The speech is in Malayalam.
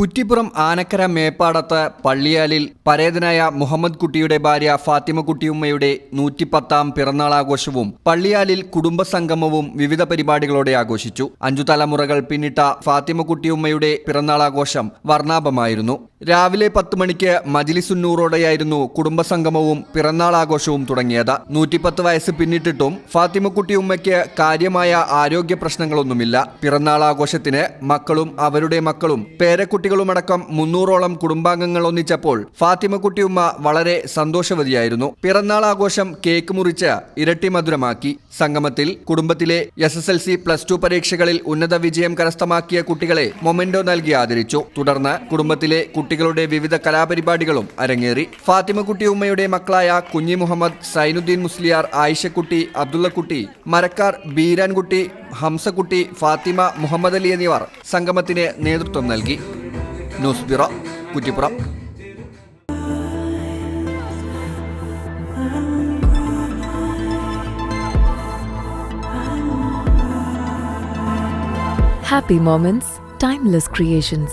കുറ്റിപ്പുറം ആനക്കര മേപ്പാടത്ത് പള്ളിയാലിൽ പരേതനായ മുഹമ്മദ് കുട്ടിയുടെ ഭാര്യ ഫാത്തിമ കുട്ടിയുമ്മയുടെ നൂറ്റിപ്പത്താം പിറന്നാളാഘോഷവും പള്ളിയാലിൽ കുടുംബസംഗമവും വിവിധ പരിപാടികളോടെ ആഘോഷിച്ചു. അഞ്ചു തലമുറകൾ പിന്നിട്ട ഫാത്തിമ കുട്ടിയുമ്മയുടെ പിറന്നാളാഘോഷം വർണാഭമായിരുന്നു. രാവിലെ പത്ത് മണിക്ക് മജിലിസുന്നൂറോടെയായിരുന്നു കുടുംബസംഗമവും പിറന്നാൾ ആഘോഷവും തുടങ്ങിയത്. നൂറ്റിപ്പത്ത് വയസ്സ് പിന്നിട്ടിട്ടും ഫാത്തിമക്കുട്ടി ഉമ്മയ്ക്ക് കാര്യമായ ആരോഗ്യ പ്രശ്നങ്ങളൊന്നുമില്ല. പിറന്നാൾ ആഘോഷത്തിന് മക്കളും അവരുടെ മക്കളും പേരക്കുട്ടികളുമടക്കം മുന്നൂറോളം കുടുംബാംഗങ്ങൾ ഒന്നിച്ചപ്പോൾ ഫാത്തിമക്കുട്ടി ഉമ്മ വളരെ സന്തോഷവതിയായിരുന്നു. പിറന്നാൾ ആഘോഷം കേക്ക് മുറിച്ച് ഇരട്ടി മധുരമാക്കി. സംഗമത്തിൽ കുടുംബത്തിലെ S S L C plus two പരീക്ഷകളിൽ ഉന്നത വിജയം കരസ്ഥമാക്കിയ കുട്ടികളെ മൊമെന്റോ നൽകി ആദരിച്ചു. തുടർന്ന് കുടുംബത്തിലെ കുട്ടികളുടെ വിവിധ കലാപരിപാടികളും അരങ്ങേറി. ഫാത്തിമക്കുട്ടി ഉമ്മയുടെ മക്കളായ കുഞ്ഞി മുഹമ്മദ് സൈനുദ്ദീൻ മുസ്ലിയാർ ആയിഷക്കുട്ടി അബ്ദുള്ളക്കുട്ടി മരക്കാർ ബീരാൻകുട്ടി ഹംസക്കുട്ടി ഫാത്തിമ മുഹമ്മദ് അലി എന്നിവർ സംഗമത്തിന് നേതൃത്വം നൽകി. News bureau Kuttippuram. Happy moments, timeless creations.